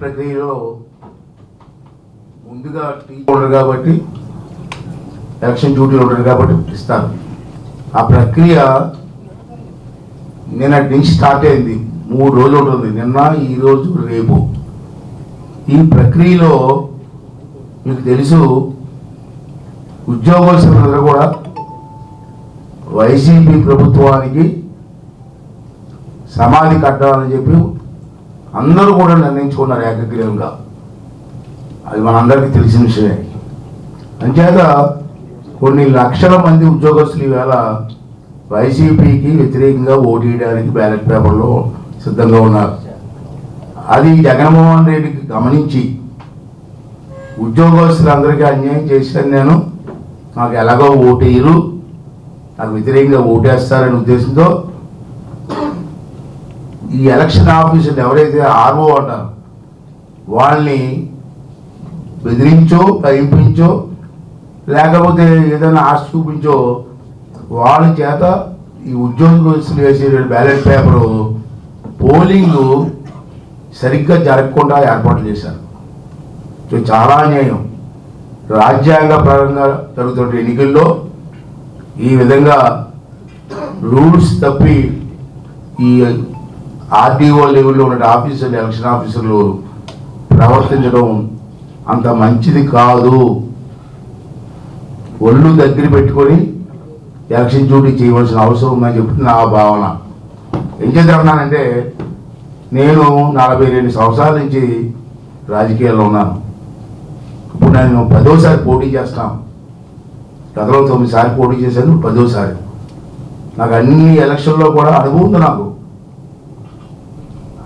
ప్రక్రియలో ముందుగా టీ ఉండరు కాబట్టి ఎలక్షన్ డ్యూటీలు ఉండరు కాబట్టి ఇస్తారు ఆ ప్రక్రియ నిన్నటి నుంచి స్టార్ట్ అయింది. మూడు రోజులు ఉంటుంది. నిన్న ఈ రోజు రేపు. ఈ ప్రక్రియలో మీకు తెలుసు ఉద్యోగస్తులందరూ కూడా వైసీపీ ప్రభుత్వానికి సమాధి కట్టాలని చెప్పి అందరూ కూడా నిర్ణయించుకున్నారు ఏకగ్రీవంగా. అది మనందరికీ తెలిసిన విషయమే. అంచేత కొన్ని లక్షల మంది ఉద్యోగస్తులు ఈవేళ వైసీపీకి వ్యతిరేకంగా ఓటు బ్యాలెట్ పేపర్లో సిద్ధంగా ఉన్నారు. అది జగన్మోహన్ రెడ్డికి గమనించి ఉద్యోగస్తులందరికీ అన్యాయం చేశాను నేను. నాకు ఎలాగో ఓటేయరు నాకు వ్యతిరేకంగా ఓటేస్తారనే ఉద్దేశంతో ఈ ఎలక్షన్ ఆఫీసర్లు ఎవరైతే ఆర్ఓ అంటారు వాళ్ళని బెదిరించో భయింపించో లేకపోతే ఏదైనా ఆశ చూపించో వాళ్ళ చేత ఈ ఉద్యోగస్తులు వేసే బ్యాలెట్ పేపరు పోలింగ్ సరిగ్గా జరగకుండా ఏర్పాటు చేశారు. సో చాలా అన్యాయం. రాజ్యాంగ పరంగా జరుగుతున్న ఎన్నికల్లో ఈ విధంగా రూల్స్ తప్పి ఈ ఆర్డీఓ లెవెల్లో ఉన్న ఆఫీసర్లు ఎలక్షన్ ఆఫీసర్లు ప్రవర్తించడం అంత మంచిది కాదు. ఒళ్ళు దగ్గర పెట్టుకొని ఎలక్షన్ డ్యూటీ చేయవలసిన అవసరం ఉందని చెప్పి నా భావన. ఏం చేద్దామన్నానంటే నేను నలభై రెండు సంవత్సరాల నుంచి రాజకీయాల్లో ఉన్నాను. ఇప్పుడు నేను పదోసారి పోటీ చేస్తాను. గతంలో తొమ్మిది పోటీ చేశాను పదోసారి. నాకు అన్ని ఎలక్షన్లో కూడా అనుభవం నాకు.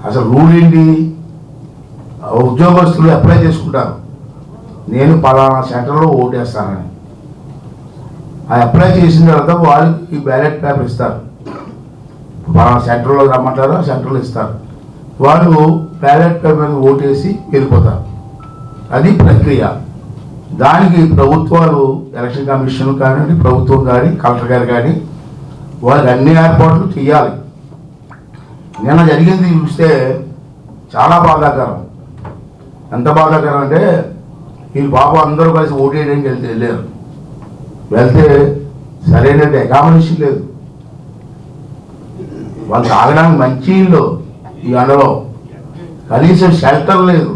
అసలు రూల్ ఏంటి? ఉద్యోగస్తులు అప్లై చేసుకుంటారు. నేను పలానా సెంటర్లో ఓటేస్తానని. అది అప్లై చేసిన తర్వాత వాళ్ళకి బ్యాలెట్ పేపర్ ఇస్తారు. పలానా సెంటర్లో రమ్మంటారు ఆ సెంటర్లో ఇస్తారు. వాళ్ళు బ్యాలెట్ పేపర్ ఓటేసి వెళ్ళిపోతారు. అది ప్రక్రియ. దానికి ప్రభుత్వాలు ఎలక్షన్ కమిషన్ కానివ్వండి ప్రభుత్వం కానీ కలెక్టర్ గారు కానీ వాళ్ళకి అన్ని ఏర్పాట్లు చేయాలి. నిన్న జరిగింది చూస్తే చాలా బాధాకరం. ఎంత బాధాకరం అంటే వీళ్ళు బాబు అందరూ కలిసి ఓటు వేయడానికి వెళ్తే వెళ్ళారు. వెళ్తే సరైన అకామిడేషన్ లేదు. వాళ్ళు తాగడానికి మంచి ఇల్లు ఈ అండలో కనీసం షెల్టర్ లేదు.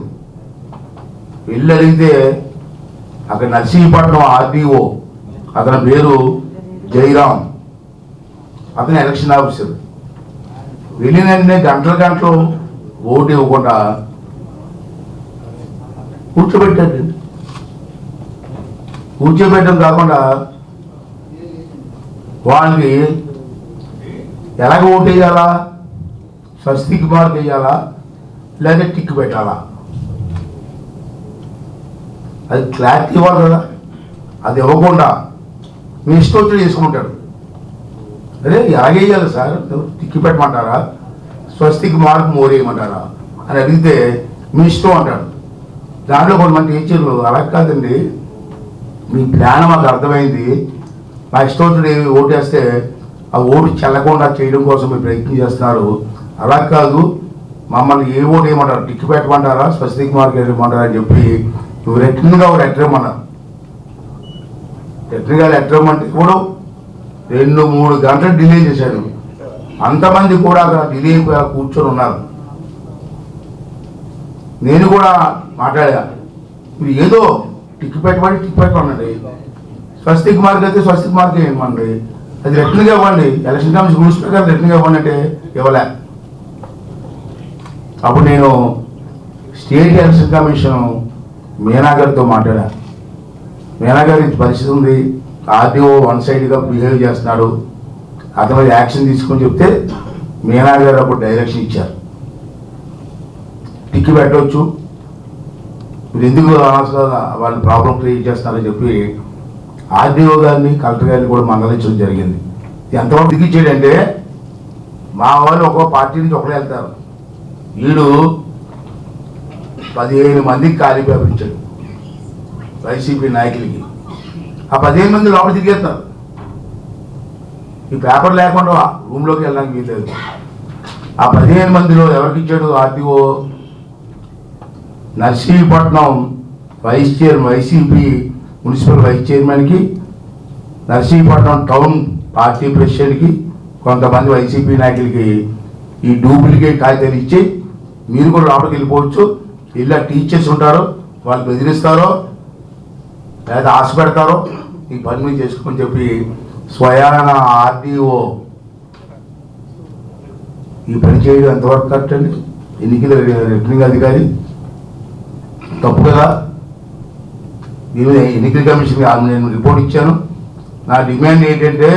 వెళ్ళి అడిగితే అక్కడ నర్సీపట్నం ఆర్డీఓ అతని పేరు జయరామ్ అతను ఎలక్షన్ ఆఫీసర్ వెళ్ళినన్నే వెంటనే గంటల గంటలు ఓటు ఇవ్వకుండా కూర్చోబెట్టాడు కూర్చోబెట్టడం కాకుండా వాళ్ళకి ఎలాగ ఓటు వేయాలా? స్వస్తికి మార్క్ వేయాలా? లేదా టిక్ పెట్టాలా? అది క్లారిటీ ఇవ్వాలి కదా. అది ఇవ్వకుండా మీ ఇష్టం వచ్చి చేసుకుంటాడు అరే ఆగేయాలి సార్. టిక్కి పెట్టమంటారా స్వస్తికి మార్పు మోరేయమంటారా? అని అడిగితే మీ ఇష్టం అంటాడు. దాంట్లో కొంతమంది టీచర్లు అలా కాదండి. మీ ప్లాన్ మాకు అర్థమైంది. మా ఇష్టం ఓటేస్తే ఆ ఓటు చెల్లకుండా చేయడం కోసం మీరు ప్రయత్నం చేస్తున్నారు. అలా కాదు. మమ్మల్ని ఏ ఓటు వేయమంటారు? టిక్కి పెట్టమంటారా స్వస్తికి మార్క్ వేయమంటారా అని చెప్పి నువ్వు రిటర్న్గా ఒక లెటర్ ఇవ్వమన్నారు. రిటర్న్గా లెటర్ ఇవ్వమంటే ఇవ్వడం రెండు మూడు గంటలు డిలే చేశాడు. అంతమంది కూడా అక్కడ డిలే కూర్చొని ఉన్నారు. నేను కూడా మాట్లాడా మీరు ఏదో టిక్ పెట్టమని టిక్ పెట్టమనండి స్వస్తిక్ మార్క్ అయితే స్వస్తిక్ మార్క్ ఇవ్వమండి. అది రిటర్న్గా ఇవ్వండి. ఎలక్షన్ కమిషన్ రూల్స్ ప్రకారం రిటర్న్గా ఇవ్వండి అంటే ఇవ్వలే. అప్పుడు నేను స్టేట్ ఎలక్షన్ కమిషన్ మీనా గారితో మాట్లాడా మీనా పరిస్థితి ఉంది. ఆర్డీఓ వన్ సైడ్గా బిహేవ్ చేస్తున్నాడు. అతని మీద యాక్షన్ తీసుకొని చెప్తే మీనా గారు అప్పుడు డైరెక్షన్ ఇచ్చారు. టిక్కి పెట్టవచ్చు మీరు ఎందుకు అనవసరంగా వాళ్ళు ప్రాబ్లం క్రియేట్ చేస్తున్నారని చెప్పి ఆర్డీఓ గారిని కలెక్టర్ గారిని కూడా మందలించడం జరిగింది. ఎంతవరకు దిగిచ్చాడంటే మా వాళ్ళు ఒక్కో పార్టీ నుంచి ఒకరే వెళ్తారు. వీడు పదిహేను మందికి ఖాళీ పేపర్ వైసీపీ నాయకులకి. ఆ పదిహేను మంది లోపల తిరిగేస్తారు. ఈ పేపర్ లేకుండా రూమ్లోకి వెళ్ళడానికి వీల్లేదు. ఆ పదిహేను మందిలో ఎవరికి ఇచ్చాడు RTO? Narsipatnam vice chair YCP municipal vice చైర్మన్కి Narsipatnam town party ప్రెసిడెంట్కి కొంతమంది వైసీపీ నాయకులకి ఈ డూప్లికేట్ కాగితాలు ఇచ్చి మీరు కూడా లోపలికి వెళ్ళిపోవచ్చు. ఇలా టీచర్స్ ఉంటారో వాళ్ళు బెదిరిస్తారో లేదా ఆశ పెడతారో ఈ పని చేసుకోమని చెప్పి స్వయాన ఆర్డీఓ ఈ పని చేయడం ఎంతవరకు కరెక్ట్ అండి? ఎన్నికల రిటర్నింగ్ అధికారి? తప్పు కదా. నేను ఎన్నికల కమిషన్ నేను రిపోర్ట్ ఇచ్చాను. నా డిమాండ్ ఏంటంటే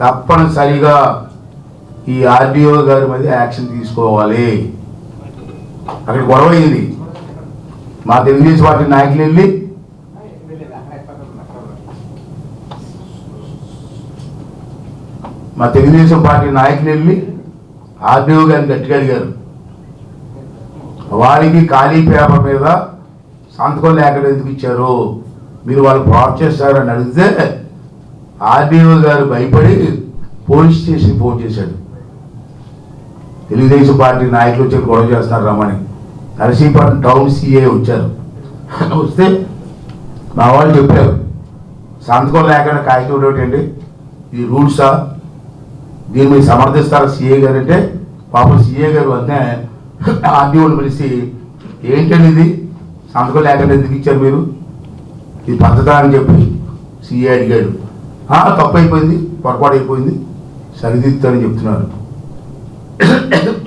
తప్పనిసరిగా ఈ ఆర్డీఓ గారి మీద యాక్షన్ తీసుకోవాలి. అక్కడ గొడవ అయింది. మా తెలుగుదేశం పార్టీ నాయకులు వెళ్ళి మా తెలుగుదేశం పార్టీ నాయకులు వెళ్ళి ఆర్డీఓ గారిని గట్టిగా అడిగారు వారికి ఖాళీ పేపర్ మీద సంతకం లేకుండా ఎందుకు ఇచ్చారు? మీరు వాళ్ళు బ్లాక్ చేస్తారని అడిగితే ఆర్డీఓ గారు భయపడి పోలీస్ స్టేషన్ ఫోన్ చేశాడు. తెలుగుదేశం పార్టీ నాయకులు వచ్చి గొడవ చేస్తున్నారు రమ్మని. నరసీపట్నం టౌన్ సిఏ వచ్చారు. వస్తే మా వాళ్ళు చెప్పారు సంతకం లేకుండా కాగితం ఏంటండి ఈ రూల్సా? దీన్ని మీరు సమర్థిస్తారు సిఏ గారు అంటే? పాపం సీఏ గారు అంటే ఆర్డీఓని పిలిచి ఏంటండి ఇది? సంతకం లేకుండా ఎందుకు ఇచ్చారు మీరు? ఇది పద్ధత అని చెప్పి సీఏ అడిగాడు. తప్పు అయిపోయింది పొరపాటు అయిపోయింది సరిదిద్దుతారని చెప్తున్నారు.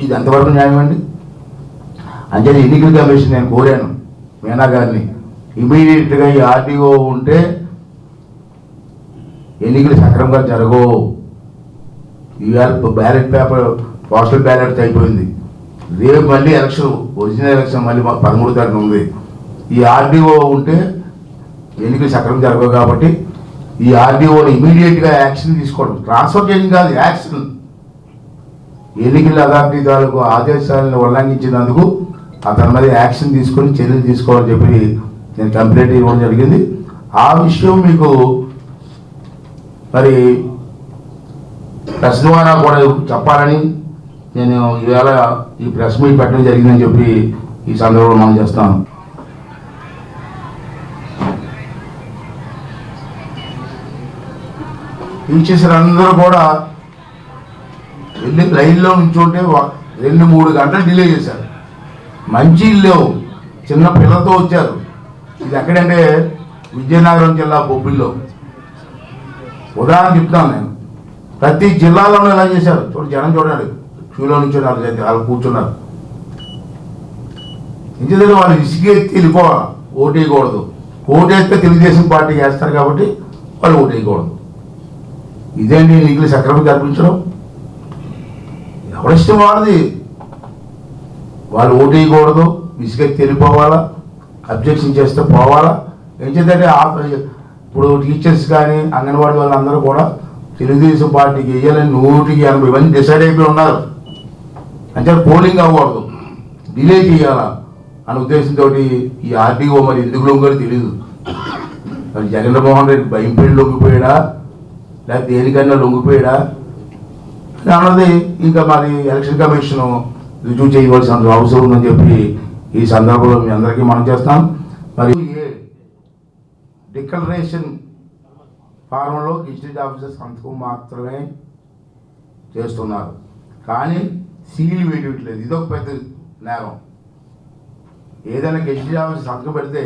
ఇది ఎంతవరకు న్యాయం అండి? అంటే ఎన్నికల కమిషన్ నేను కోరాను మీనా గారిని. ఇమీడియట్గా ఈ ఆర్డీఓ ఉంటే ఎన్నికలు సక్రమంగా జరగవు. ఇవాళ బ్యాలెట్ పేపర్ పోస్టల్ బ్యాలెట్ అయిపోయింది. రేపు మళ్ళీ ఎలక్షన్ ఒరిజినల్ ఎలక్షన్ మళ్ళీ మా పదమూడు తారీఖున ఉంది. ఈ ఆర్డీఓ ఉంటే ఎన్నికలు సక్రమం జరగవు కాబట్టి ఈ ఆర్డీఓని ఇమీడియట్గా యాక్షన్ తీసుకోవడం. ట్రాన్స్ఫర్ చేయడం కాదు యాక్షన్. ఎన్నికల అథారిటీ తాలూకు ఆదేశాలను ఉల్లంఘించినందుకు అతని మీద యాక్షన్ తీసుకొని చర్యలు తీసుకోవాలని చెప్పి నేను కంప్లైంట్ ఇవ్వడం జరిగింది. ఆ విషయం మీకు మరి ప్రెస్ ద్వారా కూడా చెప్పాలని నేను ఈవేళ ఈ ప్రెస్ మీట్ పెట్టడం జరిగిందని చెప్పి ఈ సందర్భంలో మనం చేస్తాను టీచర్స్ అందరూ కూడా వెళ్ళి లైన్లో నుంచుంటే రెండు మూడు గంటలు డిలే చేశారు. మంచి లేవు. చిన్న పిల్లలతో వచ్చారు. ఇది ఎక్కడంటే విజయనగరం జిల్లా బొబ్బిల్లో ఉదాహరణ చెప్తాను నేను. ప్రతి జిల్లాలోనూ ఎలా చేశారు. చూడు జనం చూడండి. క్యూలో నుంచి వాళ్ళు కూర్చున్నారు. ఎందుకంటే వాళ్ళు విసిగెత్తి వెళ్ళిపోవాలి. ఓటు వేస్తే తెలుగుదేశం పార్టీ వేస్తారు కాబట్టి వాళ్ళు ఓటు వేయకూడదు. ఇదేంటి ఎన్నికలు సక్రమం కల్పించడం ఎవరిష్టం వాళ్ళది? వాళ్ళు ఓటు వేయకూడదు. విసిగెత్తి వెళ్ళిపోవాలా? అబ్జెక్షన్ చేస్తే పోవాలా? ఏం చేద్దంటే ఇప్పుడు టీచర్స్ కానీ అంగన్వాడీ వాళ్ళందరూ కూడా తెలుగుదేశం పార్టీకి వేయాలని నూటికి ఎనభై మంది డిసైడ్ అయిపోయి ఉన్నారు. అంటే పోలింగ్ అవ్వకూడదు. డిలే చేయాలా అనే ఉద్దేశంతో ఈ ఆర్డీఓ మరి ఎందుకు లొంగో తెలియదు మరి జగన్మోహన్ రెడ్డి భయం పెళ్ళి లొంగిపోయాడా? లేకపోతే దేనికన్నా లొంగిపోయాడా? అని అన్నది ఇంకా మరి ఎలక్షన్ కమిషన్ రుజువు చేయవలసిన అవసరం ఉందని చెప్పి ఈ సందర్భంలో మీ అందరికీ మనం చేస్తాం. మరి ఏ డిక్లరేషన్ ఫారంలో డిస్ట్రిక్ట్ ఆఫీసర్ సంతకం మాత్రమే చేస్తున్నారు. కానీ సీల్ వేయట్లేదు. ఇదొక పెద్ద నేరం. ఏదైనా గెజిటెడ్ ఆఫీసర్ సంతకం పెడితే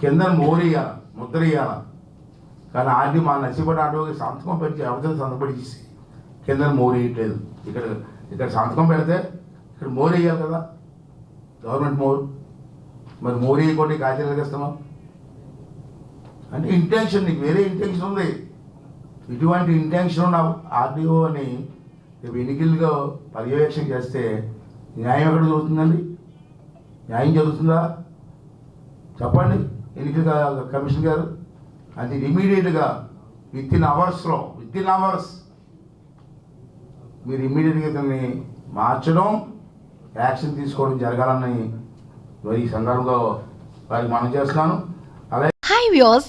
కింద మోరేయాల ముద్ర ఇవ్వాల కానీ ఆర్డీ మా నసిపడి ఆటోకి సంతకం పెట్టి ఎవరితో సంతకం పెట్టి కింద మోరేయట్లేదు ఇక్కడ ఇక్కడ సంతకం పెడితే ఇక్కడ మోరేయాలి కదా. గవర్నమెంట్ మోర్. మరి మోరీ కొట్టి కాగితాలు ఇస్తున్నాం? అంటే ఇంటెన్షన్ నీకు వేరే ఇంటెన్షన్ ఉంది. ఇటువంటి ఇంటెన్షన్ ఉన్న ఆర్డీఓ అని రేపు పర్యవేక్షణ చేస్తే న్యాయం ఎక్కడ జరుగుతుందండి? న్యాయం జరుగుతుందా? చెప్పండి ఎన్నికల కమిషన్ గారు. అది ఇమీడియట్గా విత్ ఇన్ అవర్స్లో విత్ ఇన్ అవర్స్ మీరు ఇమీడియట్గా దాన్ని మార్చడం యాక్షన్ తీసుకోవడం జరగాలని మరి ఈ సందర్భంలో వారికి మనం చేస్తున్నాను. అలాగే వ్యూస్